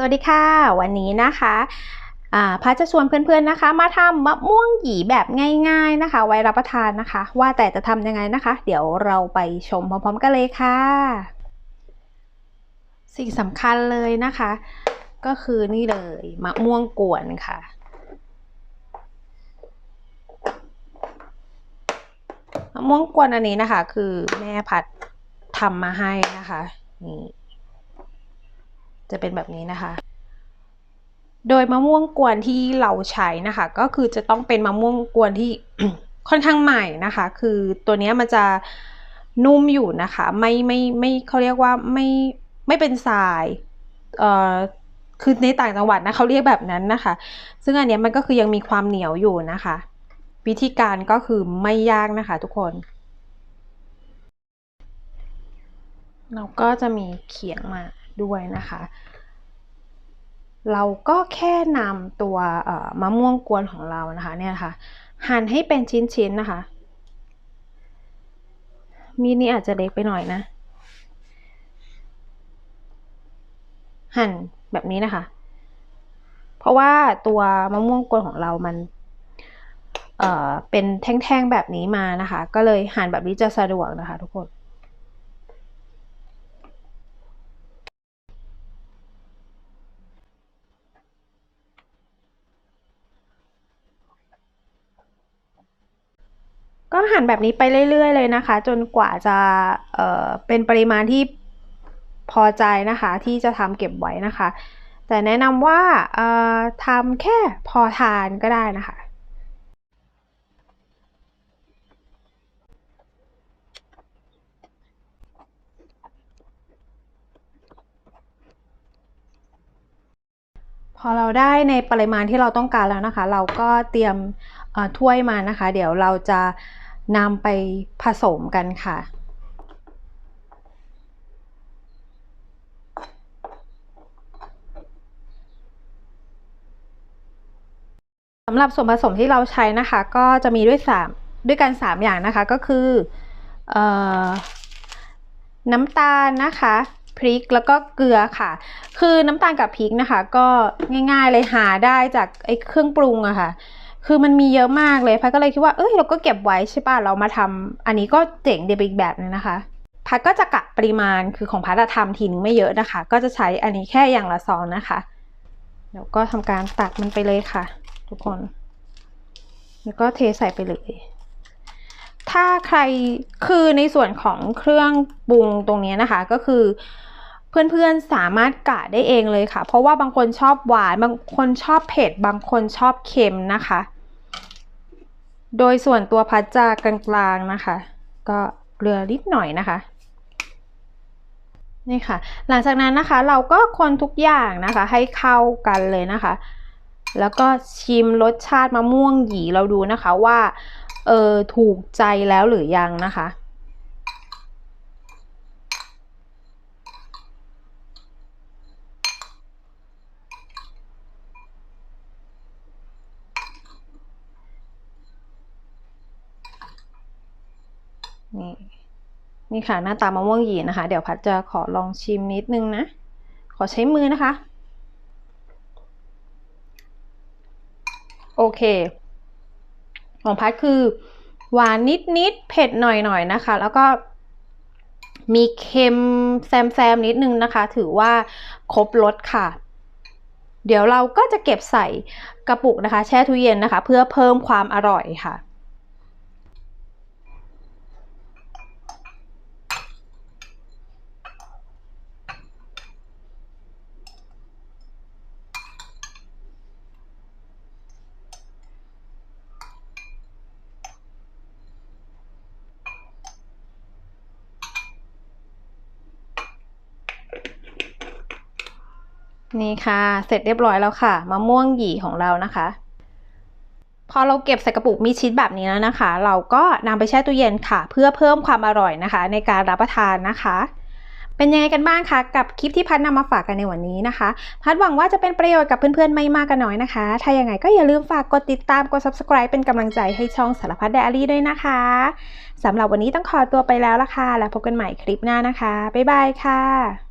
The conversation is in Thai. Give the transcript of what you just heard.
สวัสดีค่ะ วันนี้นะคะอ่าพัชจะชวนเพื่อนๆนะคะ มาทำมะม่วงหยีแบบง่ายๆนะคะ ไว้รับประทานนะคะ ว่าแต่จะทำยังไงนะคะ เดี๋ยวเราไปชมพร้อมๆกันเลยค่ะ สิ่งสำคัญเลยนะคะ ก็คือนี่เลยมะม่วงกวนค่ะมะม่วงกวนอันนี้นะคะ คือแม่พัดทำมาให้นะคะนี่ จะเป็นแบบนี้นะคะ โดยมะม่วงกวนที่เราใช้นะคะ ก็คือจะต้องเป็นมะม่วงกวนที่ค่อนข้างใหม่นะคะ คือตัวนี้มันจะนุ่มอยู่นะคะ ไม่ไม่ไม่เขาเรียกว่าไม่ไม่เป็นทรายเอ่อคือในต่างจังหวัดนะเขาเรียกแบบนั้นนะคะ ซึ่งอันนี้มันก็คือยังมีความเหนียวอยู่นะคะ วิธีการก็คือไม่ยากนะคะ ทุกคน เราก็จะมีเขียงมา ด้วยนะคะ เราก็แค่นำตัวมะม่วงกวนของเรานะคะเนี่ยค่ะหั่นให้เป็นชิ้นๆนะคะ มีดนี้อาจจะเล็กไปหน่อยนะ หั่นแบบนี้นะคะ เพราะว่าตัวมะม่วงกวนของเรามันเเป็นแท่งๆแบบนี้มานะคะ ก็เลยหั่นแบบนี้จะสะดวกนะคะทุกคน ก็หั่นแบบนี้ไปเรื่อย ๆ เลยนะคะ จนกว่าจะเเป็นปริมาณที่พอใจนะคะ ที่จะทำเก็บไว้นะคะ แต่แนะนำว่าทำแค่พอทานก็ได้นะคะพอเราได้ในปริมาณที่เราต้องการแล้วนะคะ เราก็เตรียมถ้วยมานะคะ เดี๋ยวเราจะ นำไปผสมกันค่ะ สำหรับส่วนผสมที่เราใช้นะคะ ก็จะมีด้วย3ด้วยกัน 3 อย่างนะคะก็คืออน้ำตาลนะคะพริกแล้วก็เกลือค่ะ คือน้ำตาลกับพริกนะคะ ก็ง่ายๆเลยหาได้จากไอ้เครื่องปรุงอะค่ะ คือมันมีเยอะมากเลยพัดก็เลยคิดว่าเอ้ยเราก็เก็บไว้ใช่ป่ะเรามาทำอันนี้ก็เจ๋งเดียอีกแบบนึงนะคะ พัดก็จะกะปริมาณคือของพัดทำทีนึงไม่เยอะนะคะ ก็จะใช้อันนี้แค่อย่างละซองนะคะแล้วก็ทำการตักมันไปเลยค่ะ ทุกคน แล้วก็เทใส่ไปเลย ถ้าใครคือในส่วนของเครื่องปรุงตรงนี้นะคะก็คือเพื่อนๆสามารถกะได้เองเลยค่ะ เพราะว่าบางคนชอบหวาน บางคนชอบเผ็ด บางคนชอบเค็มนะคะ โดยส่วนตัวพัดจากกลางๆนะคะ ก็เกลือนิดหน่อยนะคะนี่ค่ะ หลังจากนั้นนะคะเราก็คนทุกอย่างนะคะให้เข้ากันเลยนะคะ แล้วก็ชิมรสชาติมะม่วงหยีเราดูนะคะว่าเออถูกใจแล้วหรือยังนะคะ นี่นี่ค่ะหน้าตามะม่วงหยีนะคะ เดี๋ยวพัดจะขอลองชิมนิดนึงนะ ขอใช้มือนะคะ โอเค ของพัดคือ หวานนิดนิดเผ็ดหน่อยหน่อยนะคะ แล้วก็มีเค็มแซมแซมนิดนึงนะคะ ถือว่าครบรสค่ะ เดี๋ยวเราก็จะเก็บใส่กระปุกนะคะ แช่ตู้เย็นนะคะ เพื่อเพิ่มความอร่อยค่ะ นี่ค่ะ เสร็จเรียบร้อยแล้วค่ะมะม่วงหยีของเรานะคะ พอเราเก็บใส่กระปุกมีชีสแบบนี้แล้วนะคะ เราก็นำไปแช่ตู้เย็นค่ะ เพื่อเพิ่มความอร่อยนะคะ ในการรับประทานนะคะ เป็นยังไงกันบ้างคะกับคลิปที่พัดนำมาฝากกันในวันนี้นะคะ พัดหวังว่าจะเป็นประโยชน์กับเพื่อนๆไม่มากกันน้อยนะคะ ถ้าอยังไงก็อย่าลืมฝากกดติดตามกด subscribe เป็นกำลังใจให้ช่องสารพัดไดอารี่ด้วยนะคะสำหรับวันนี้ต้องขอตัวไปแล้วละค่ะแล้วพบกันใหม่คลิปหน้านะคะบ๊ายบายค่ะ